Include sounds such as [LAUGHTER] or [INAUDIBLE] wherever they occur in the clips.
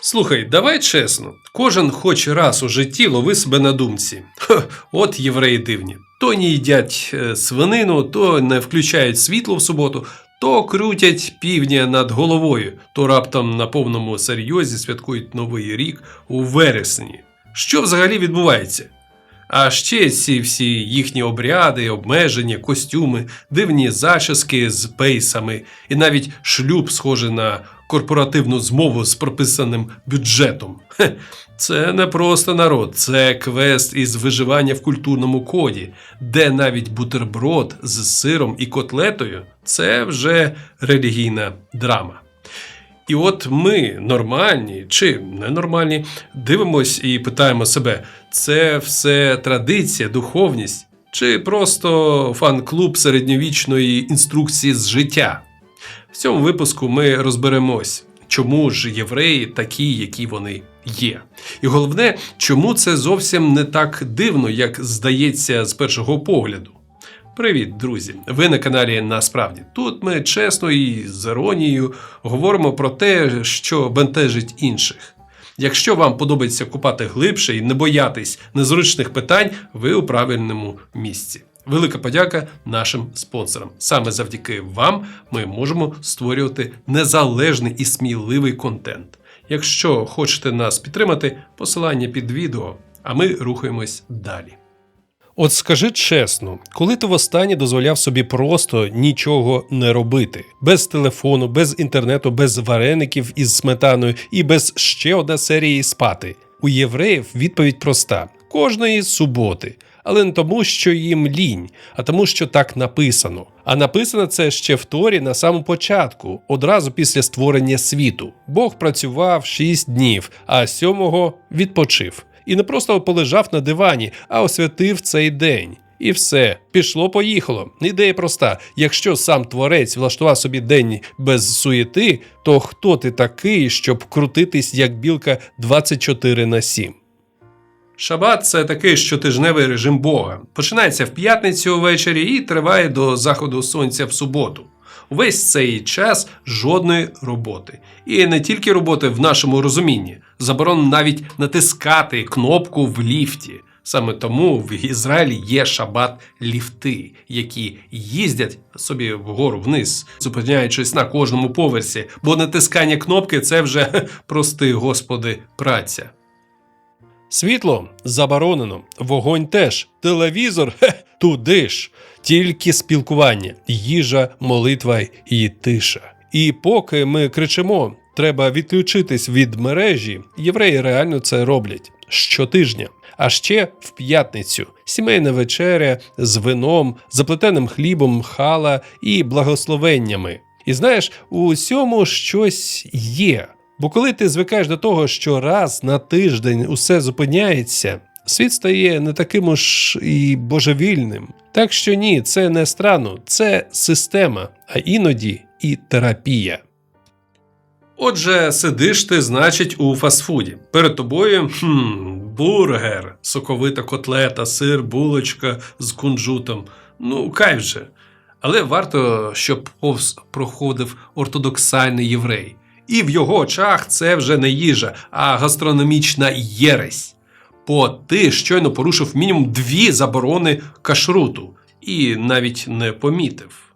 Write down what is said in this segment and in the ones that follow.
Слухай, давай чесно, кожен хоч раз у житті лови себе на думці. Ха, от євреї дивні. То не їдять е, свинину, то не включають світло в суботу, то крутять півдня над головою, то раптом на повному серйозі святкують Новий рік у вересні. Що взагалі відбувається? А ще ці всі їхні обряди, обмеження, костюми, дивні зачіски з пейсами, і навіть шлюб схожий на корпоративну змову з прописаним бюджетом. Це не просто народ, це квест із виживання в культурному коді, де навіть бутерброд з сиром і котлетою це вже релігійна драма. І от ми, нормальні чи ненормальні, дивимось і питаємо себе: це все традиція, духовність, чи просто фан-клуб середньовічної інструкції з життя? В цьому випуску ми розберемось, чому ж євреї такі, які вони є. І головне, чому це зовсім не так дивно, як здається з першого погляду. Привіт, друзі! Ви на каналі Насправді. Тут ми чесно і з іронією говоримо про те, що бентежить інших. Якщо вам подобається купати глибше і не боятись незручних питань, ви у правильному місці. Велика подяка нашим спонсорам. Саме завдяки вам ми можемо створювати незалежний і сміливий контент. Якщо хочете нас підтримати, посилання під відео, а ми рухаємось далі. От скажи чесно, коли ти востаннє дозволяв собі просто нічого не робити, без телефону, без інтернету, без вареників із сметаною і без ще одна серії спати? У євреїв відповідь проста: кожної суботи. Але не тому, що їм лінь, а тому, що так написано. А написано це ще в Торі на самому початку, одразу після створення світу. Бог працював шість днів, а сьомого відпочив. І не просто полежав на дивані, а освятив цей день. І все, пішло, поїхало. Ідея проста: якщо сам творець влаштував собі день без суєти, то хто ти такий, щоб крутитись як білка 24 на 7? Шабат це такий щотижневий режим Бога. Починається в п'ятницю ввечері і триває до заходу сонця в суботу. Увесь цей час жодної роботи. І не тільки роботи в нашому розумінні. Заборонено навіть натискати кнопку в ліфті. Саме тому в Ізраїлі є шабат ліфти, які їздять собі вгору вниз, зупиняючись на кожному поверсі, бо натискання кнопки це вже [LAUGHS] прости господи праця. Світло заборонено, вогонь теж, телевізор хе, туди ж, тільки спілкування, їжа, молитва і тиша. І поки ми кричимо, треба відключитись від мережі, євреї реально це роблять щотижня. А ще в п'ятницю сімейна вечеря з вином, заплетеним хлібом, хала і благословеннями. І знаєш, у усьому щось є. Бо коли ти звикаєш до того, що раз на тиждень усе зупиняється, світ стає не таким уж і божевільним. Так що ні, це не странно, це система, а іноді і терапія. Отже, сидиш ти, значить, у фастфуді. Перед тобою хм, бургер, соковита котлета, сир, булочка з кунжутом. Ну, кайф же. Але варто, щоб повз проходив ортодоксальний єврей. І в його очах це вже не їжа, а гастрономічна єресь. Бо ти щойно порушив мінімум дві заборони кашруту і навіть не помітив.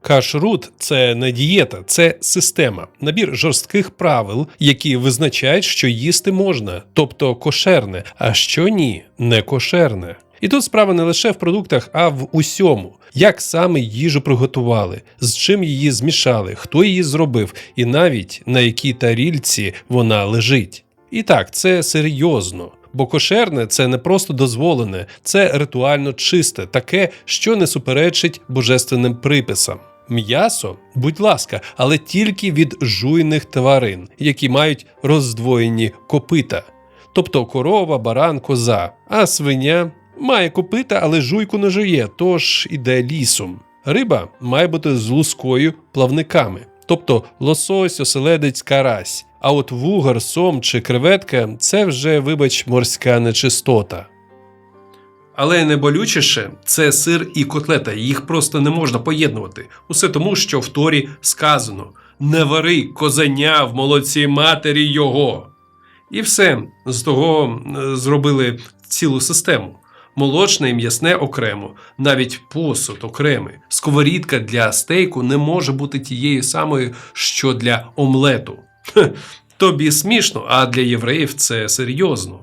Кашрут це не дієта, це система, набір жорстких правил, які визначають, що їсти можна, тобто кошерне, а що ні, не кошерне. І тут справа не лише в продуктах, а в усьому. Як саме їжу приготували, з чим її змішали, хто її зробив, і навіть на якій тарільці вона лежить. І так, це серйозно. Бо кошерне це не просто дозволене, це ритуально чисте, таке, що не суперечить божественним приписам. М'ясо, будь ласка, але тільки від жуйних тварин, які мають роздвоєні копита, тобто корова, баран, коза, а свиня має копита, але жуйку не жує, тож іде лісом. Риба має бути з лускою плавниками, тобто лосось, оселедець, карась. А от вугар, сом чи креветка це вже, вибач, морська нечистота. Але найболючіше це сир і котлета. Їх просто не можна поєднувати. Усе тому, що в Торі сказано: не вари козеня в молоці матері його. І все з того е, зробили цілу систему. Молочне і м'ясне окремо, навіть посуд окремий. Сковорідка для стейку не може бути тією самою, що для омлету. Тобі смішно, а для євреїв це серйозно.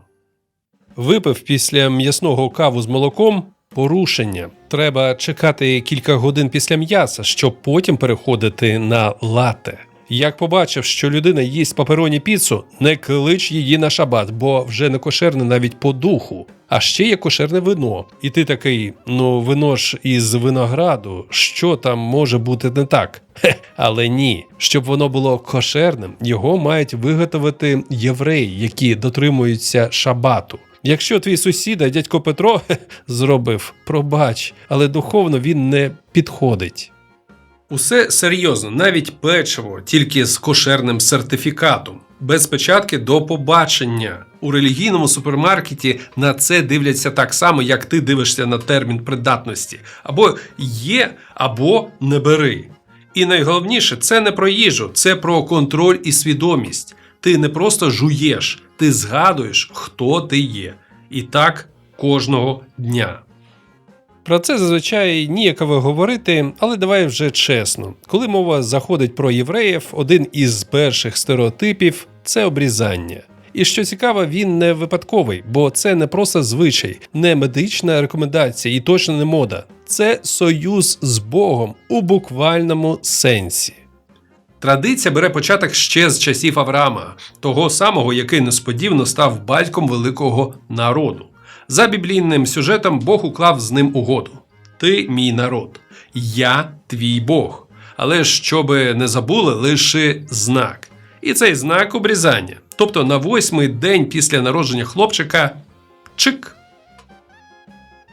Випив після м'ясного каву з молоком порушення. Треба чекати кілька годин після м'яса, щоб потім переходити на лате. Як побачив, що людина їсть папероні піцу, не клич її на шабат, бо вже не кошерне навіть по духу. А ще є кошерне вино. І ти такий, ну вино ж із винограду, що там може бути не так? Хе, але ні, щоб воно було кошерним, його мають виготовити євреї, які дотримуються шабату. Якщо твій сусіда, дядько Петро, хе, [LAUGHS] зробив, пробач, але духовно він не підходить. Усе серйозно, навіть печиво, тільки з кошерним сертифікатом, без печатки до побачення. У релігійному супермаркеті на це дивляться так само, як ти дивишся на термін придатності. Або є, або не бери. І найголовніше, це не про їжу, це про контроль і свідомість. Ти не просто жуєш, ти згадуєш, хто ти є. І так кожного дня. Про це зазвичай ніяково говорити, але давай вже чесно. Коли мова заходить про євреїв, один із перших стереотипів це обрізання. І що цікаво, він не випадковий, бо це не просто звичай, не медична рекомендація і точно не мода. Це союз з Богом у буквальному сенсі. Традиція бере початок ще з часів Авраама, того самого, який несподівано став батьком великого народу. За біблійним сюжетом Бог уклав з ним угоду: Ти мій народ, я твій Бог. Але щоби не забули, лише знак. І цей знак обрізання. Тобто на восьмий день після народження хлопчика чик.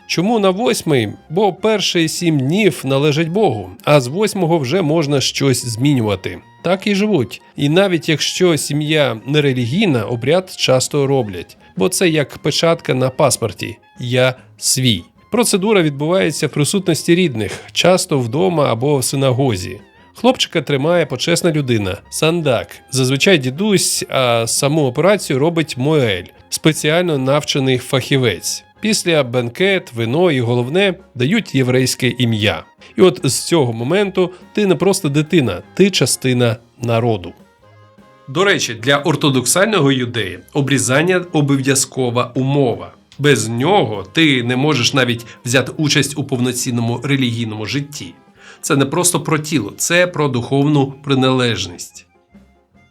Чому на восьмий? Бо перші сім днів належать Богу, а з восьмого вже можна щось змінювати. Так і живуть. І навіть якщо сім'я нерелігійна, обряд часто роблять, бо це як печатка на паспорті Я свій. Процедура відбувається в присутності рідних, часто вдома або в синагозі. Хлопчика тримає почесна людина, сандак, зазвичай дідусь, а саму операцію робить Моель, спеціально навчений фахівець. Після бенкет, вино і головне дають єврейське ім'я. І от з цього моменту ти не просто дитина, ти частина народу. До речі, для ортодоксального юдея обрізання обов'язкова умова. Без нього ти не можеш навіть взяти участь у повноцінному релігійному житті. Це не просто про тіло, це про духовну приналежність.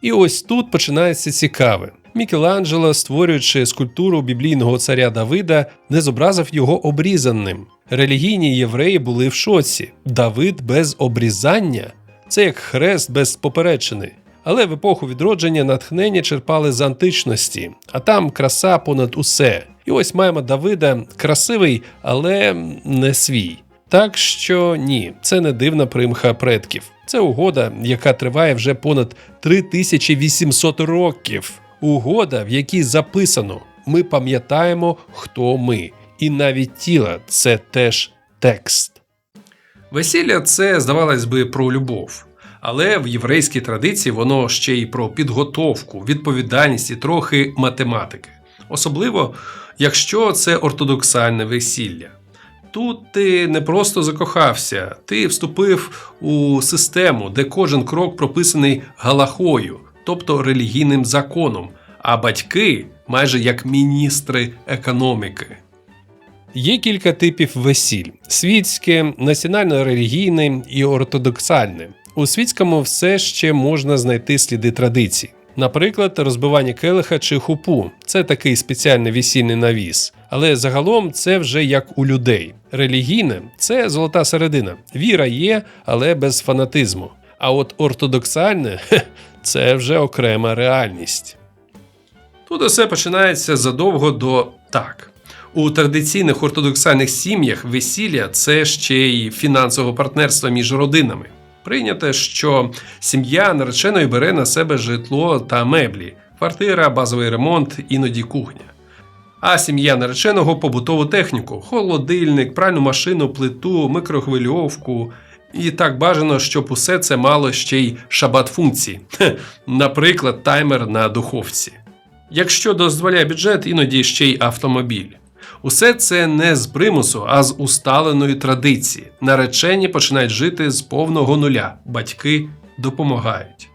І ось тут починається цікаве. Мікеланджело, створюючи скульптуру біблійного царя Давида, не зобразив його обрізаним. Релігійні євреї були в шоці. Давид без обрізання це як хрест без поперечини. Але в епоху відродження натхнення черпали з античності, а там краса понад усе. І ось маємо Давида красивий, але не свій. Так що ні, це не дивна примха предків. Це угода, яка триває вже понад 3800 років. Угода, в якій записано: ми пам'ятаємо, хто ми, і навіть тіло це теж текст. Весілля це, здавалось би, про любов. Але в єврейській традиції воно ще й про підготовку, відповідальність і трохи математики. Особливо, якщо це ортодоксальне весілля. Тут ти не просто закохався, ти вступив у систему, де кожен крок прописаний галахою, тобто релігійним законом, а батьки майже як міністри економіки. Є кілька типів весіль: світське, національно-релігійне і ортодоксальне. У світському все ще можна знайти сліди традицій. Наприклад, розбивання келиха чи хупу це такий спеціальний весільний навіс. Але загалом це вже як у людей. Релігійне це золота середина. Віра є, але без фанатизму. А от ортодоксальне це вже окрема реальність. Тут усе починається задовго до так. У традиційних ортодоксальних сім'ях весілля це ще й фінансове партнерство між родинами. Прийнято, що сім'я нареченої бере на себе житло та меблі, квартира, базовий ремонт, іноді кухня. А сім'я нареченого побутову техніку: холодильник, пральну машину, плиту, микрохвильовку І так бажано, щоб усе це мало ще й шабат функції, наприклад, таймер на духовці. Якщо дозволяє бюджет, іноді ще й автомобіль. Усе це не з примусу, а з усталеної традиції. Наречені починають жити з повного нуля, батьки допомагають.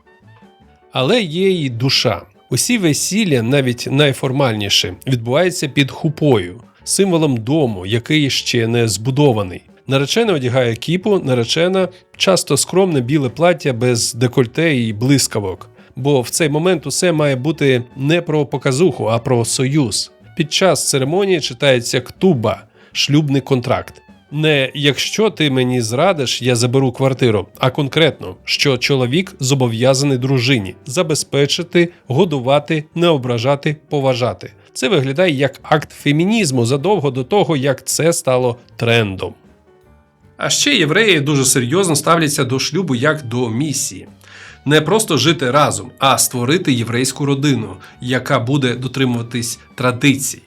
Але є й душа. Усі весілля, навіть найформальніші, відбуваються під хупою, символом дому, який ще не збудований. Наречена одягає кіпу, наречена часто скромне біле плаття без декольте і блискавок. Бо в цей момент усе має бути не про показуху, а про союз. Під час церемонії читається ктуба шлюбний контракт. Не якщо ти мені зрадиш, я заберу квартиру, а конкретно, що чоловік зобов'язаний дружині забезпечити, годувати, не ображати, поважати. Це виглядає як акт фемінізму задовго до того, як це стало трендом. А ще євреї дуже серйозно ставляться до шлюбу як до місії. Не просто жити разом, а створити єврейську родину, яка буде дотримуватись традицій.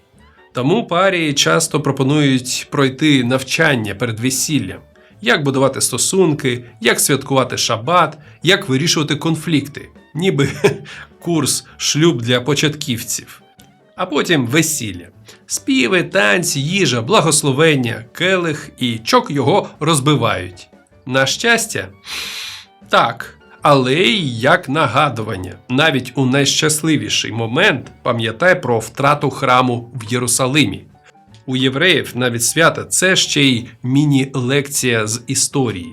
Тому парі часто пропонують пройти навчання перед весіллям, як будувати стосунки, як святкувати шабат, як вирішувати конфлікти, ніби [LAUGHS] курс шлюб для початківців. А потім весілля. Співи, танці, їжа, благословення, келих і чок його розбивають. На щастя, так, але й як нагадування. Навіть у найщасливіший момент пам'ятай про втрату храму в Єрусалимі. У євреїв навіть свята це ще й міні-лекція з історії.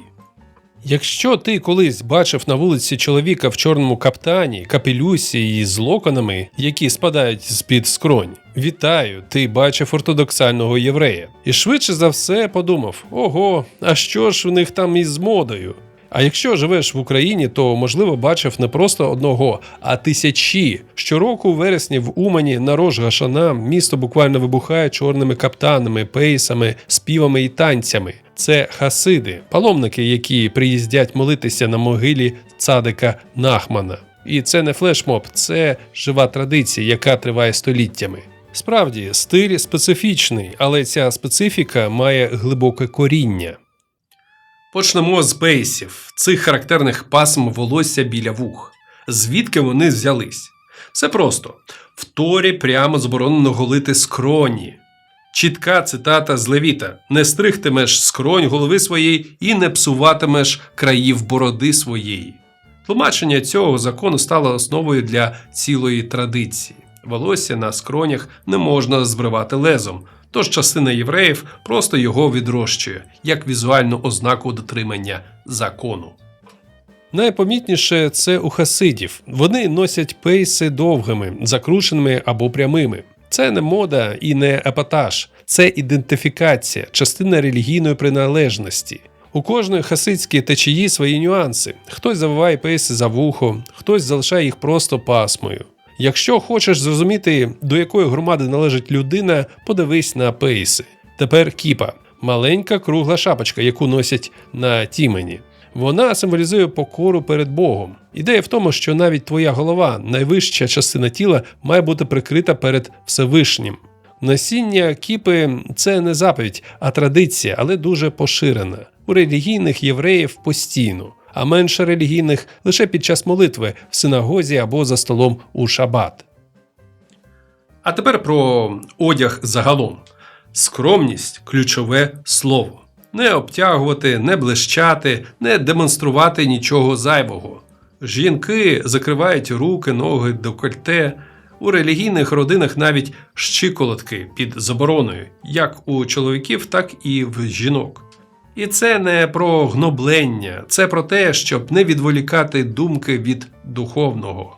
Якщо ти колись бачив на вулиці чоловіка в чорному каптані, капелюсі і з локонами, які спадають з-під скронь, вітаю, ти бачив ортодоксального єврея. І швидше за все подумав: ого, а що ж у них там із модою? А якщо живеш в Україні, то можливо бачив не просто одного, а тисячі. Щороку у вересні в Умані на рож Гашана місто буквально вибухає чорними каптанами, пейсами, співами і танцями. Це хасиди, паломники, які приїздять молитися на могилі цадика Нахмана. І це не флешмоб, це жива традиція, яка триває століттями. Справді, стиль специфічний, але ця специфіка має глибоке коріння. Почнемо з бейсів, цих характерних пасм волосся біля вух. Звідки вони взялись? Все просто в Торі прямо заборонено голити скроні. Чітка цитата з Левіта: не стригтимеш скронь голови своєї і не псуватимеш країв бороди своєї. Тлумачення цього закону стало основою для цілої традиції. Волосся на скронях не можна збривати лезом, тож частина євреїв просто його відрощує як візуальну ознаку дотримання закону. Найпомітніше це у хасидів. Вони носять пейси довгими, закрученими або прямими. Це не мода і не епатаж, це ідентифікація, частина релігійної приналежності. У кожної хасидській течії свої нюанси. Хтось завиває пейси за вухо, хтось залишає їх просто пасмою. Якщо хочеш зрозуміти, до якої громади належить людина, подивись на пейси. Тепер кіпа маленька кругла шапочка, яку носять на тімені. Вона символізує покору перед Богом. Ідея в тому, що навіть твоя голова, найвища частина тіла, має бути прикрита перед Всевишнім. Носіння кіпи це не заповідь, а традиція, але дуже поширена. У релігійних євреїв постійно, а менше релігійних лише під час молитви в синагозі або за столом у шабат. А тепер про одяг загалом. Скромність ключове слово. Не обтягувати, не блищати, не демонструвати нічого зайвого. Жінки закривають руки, ноги, декольте. У релігійних родинах навіть щиколотки під забороною, як у чоловіків, так і в жінок. І це не про гноблення, це про те, щоб не відволікати думки від духовного.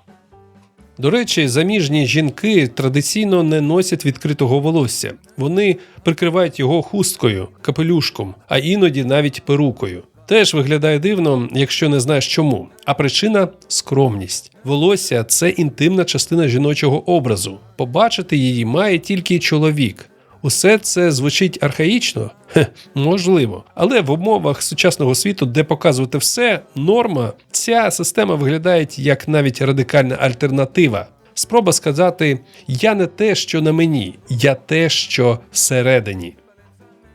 До речі, заміжні жінки традиційно не носять відкритого волосся. Вони прикривають його хусткою, капелюшком, а іноді навіть перукою. Теж виглядає дивно, якщо не знаєш чому. А причина скромність. Волосся це інтимна частина жіночого образу. Побачити її має тільки чоловік. Усе це звучить архаїчно? Хе, можливо. Але в умовах сучасного світу, де показувати все, норма, ця система виглядає як навіть радикальна альтернатива. Спроба сказати: я не те, що на мені, я те, що всередині.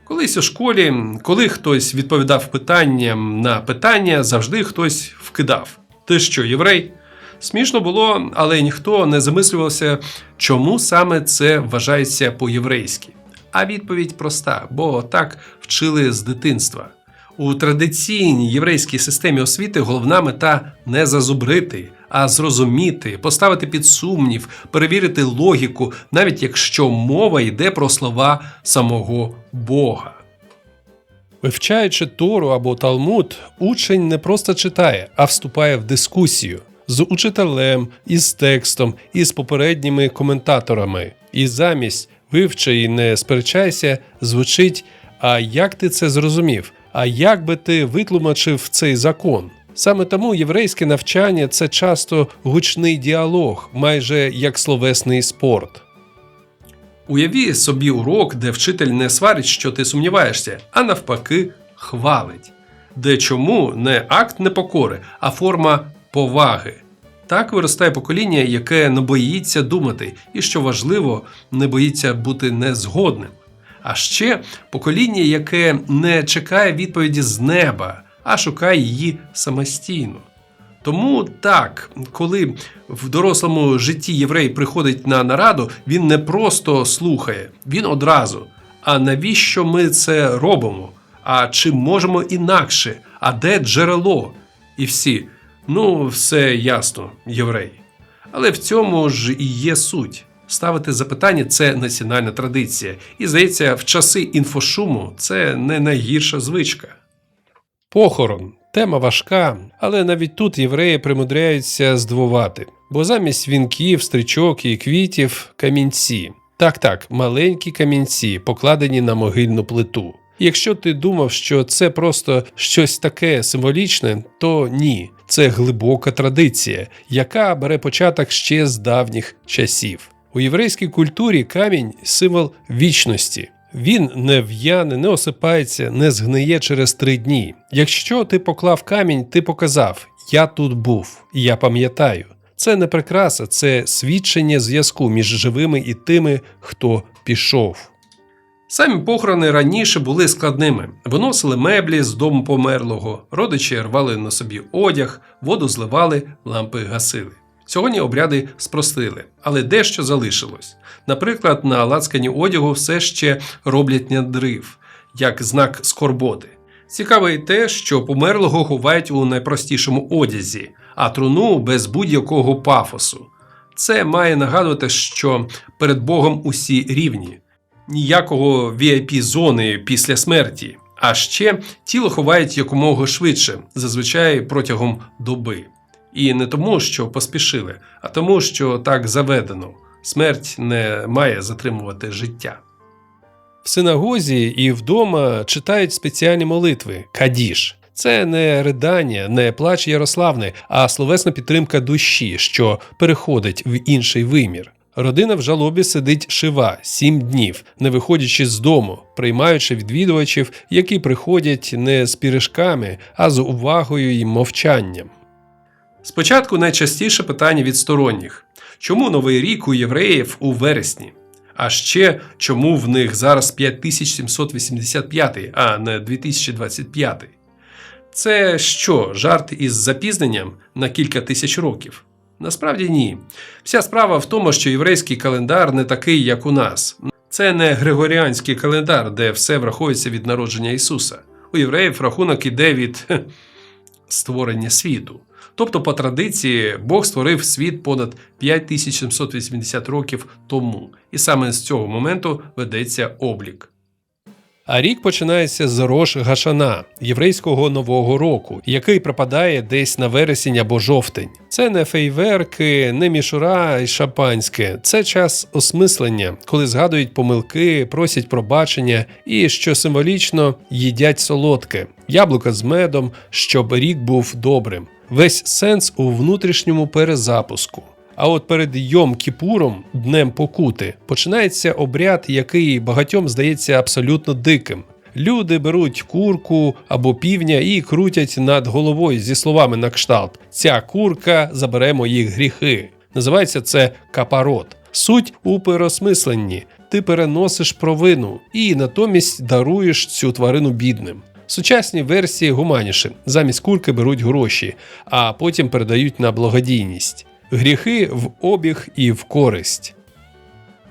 Колись у школі, коли хтось відповідав питанням на питання, завжди хтось вкидав. Ти що, єврей? Смішно було, але ніхто не замислювався, чому саме це вважається по-єврейськи. А відповідь проста, бо так вчили з дитинства. У традиційній єврейській системі освіти головна мета не зазубрити, а зрозуміти, поставити під сумнів, перевірити логіку, навіть якщо мова йде про слова самого Бога. Вивчаючи Тору або Талмуд, учень не просто читає, а вступає в дискусію з учителем, із текстом, із попередніми коментаторами. І замість вивчи і не сперечайся, звучить: А як ти це зрозумів? А як би ти витлумачив цей закон? Саме тому єврейське навчання це часто гучний діалог, майже як словесний спорт. Уяві собі урок, де вчитель не сварить, що ти сумніваєшся, а навпаки, хвалить. Де чому не акт непокори, а форма поваги. Так виростає покоління, яке не боїться думати, і що важливо, не боїться бути незгодним. А ще покоління, яке не чекає відповіді з неба, а шукає її самостійно. Тому так, коли в дорослому житті єврей приходить на нараду, він не просто слухає, він одразу. А навіщо ми це робимо? А чи можемо інакше? А де джерело? І всі. Ну, все ясно, єврей. Але в цьому ж і є суть. Ставити запитання це національна традиція. І здається, в часи інфошуму це не найгірша звичка. Похорон тема важка, але навіть тут євреї примудряються здивувати, бо замість вінків, стрічок і квітів камінці. Так, так, маленькі камінці, покладені на могильну плиту. Якщо ти думав, що це просто щось таке символічне, то ні, це глибока традиція, яка бере початок ще з давніх часів. У єврейській культурі камінь символ вічності. Він не в'яне, не осипається, не згниє через три дні. Якщо ти поклав камінь, ти показав: Я тут був, я пам'ятаю. Це не прикраса, це свідчення зв'язку між живими і тими, хто пішов. Самі похорони раніше були складними. Виносили меблі з дому померлого, родичі рвали на собі одяг, воду зливали, лампи гасили. Сьогодні обряди спростили, але дещо залишилось. Наприклад, на лацкані одягу все ще роблять надрив, як знак скорботи. Цікаво і те, що померлого ховають у найпростішому одязі, а труну без будь-якого пафосу. Це має нагадувати, що перед Богом усі рівні, ніякого vip зони після смерті. А ще тіло ховають якомога швидше, зазвичай протягом доби. І не тому, що поспішили, а тому, що так заведено. Смерть не має затримувати життя. В синагозі і вдома читають спеціальні молитви кадіш. Це не ридання, не плач Ярославни, а словесна підтримка душі, що переходить в інший вимір. Родина в жалобі сидить шива сім днів, не виходячи з дому, приймаючи відвідувачів, які приходять не з піришками, а з увагою і мовчанням. Спочатку найчастіше питання від сторонніх: чому новий рік у євреїв у вересні? А ще чому в них зараз 5785, а не 2025? Це що, жарт із запізненням на кілька тисяч років? Насправді ні. Вся справа в тому, що єврейський календар не такий, як у нас. Це не григоріанський календар, де все враховується від народження Ісуса. У євреїв рахунок іде від створення світу. Тобто, по традиції, Бог створив світ понад 5780 років тому, і саме з цього моменту ведеться облік. А рік починається з Рош Гашана, єврейського нового року, який припадає десь на вересень або жовтень. Це не фейверки, не мішура і шампанське. Це час осмислення, коли згадують помилки, просять пробачення і, що символічно, їдять солодке, яблука з медом, щоб рік був добрим. Весь сенс у внутрішньому перезапуску. А от перед Йом Кіпуром, днем покути, починається обряд, який багатьом здається абсолютно диким. Люди беруть курку або півня і крутять над головою зі словами на кшталт: Ця курка забере мої гріхи. Називається це капарот. Суть у переосмисленні. Ти переносиш провину і натомість даруєш цю тварину бідним. Сучасні версії гуманіші. Замість курки беруть гроші, а потім передають на благодійність. Гріхи в обіг і в користь.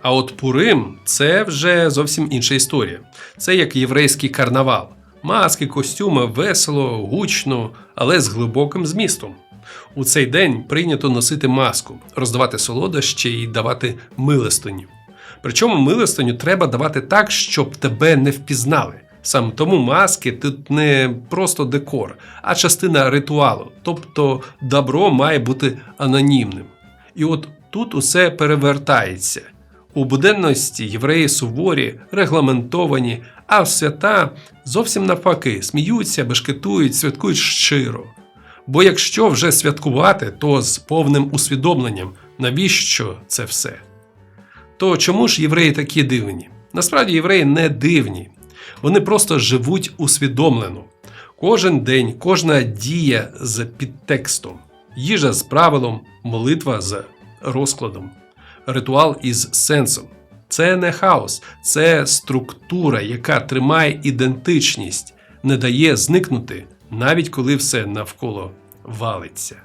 А от Пурим це вже зовсім інша історія. Це як єврейський карнавал. Маски, костюми, весело, гучно, але з глибоким змістом. У цей день прийнято носити маску, роздавати солодощі і давати милостиню. Причому милостиню треба давати так, щоб тебе не впізнали. Саме тому маски тут не просто декор, а частина ритуалу. Тобто добро має бути анонімним. І от тут усе перевертається. У буденності євреї суворі, регламентовані, а свята зовсім навпаки сміються, бешкетують, святкують щиро. Бо якщо вже святкувати, то з повним усвідомленням, навіщо це все? То чому ж євреї такі дивні? Насправді євреї не дивні, вони просто живуть усвідомлено. Кожен день, кожна дія з підтекстом, їжа з правилом, молитва з розкладом, ритуал із сенсом. Це не хаос, це структура, яка тримає ідентичність, не дає зникнути, навіть коли все навколо валиться.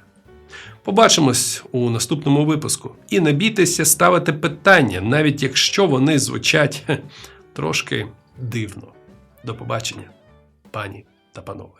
Побачимось у наступному випуску. І не бійтеся ставити питання, навіть якщо вони звучать трошки дивно. До побачення, пані та панове.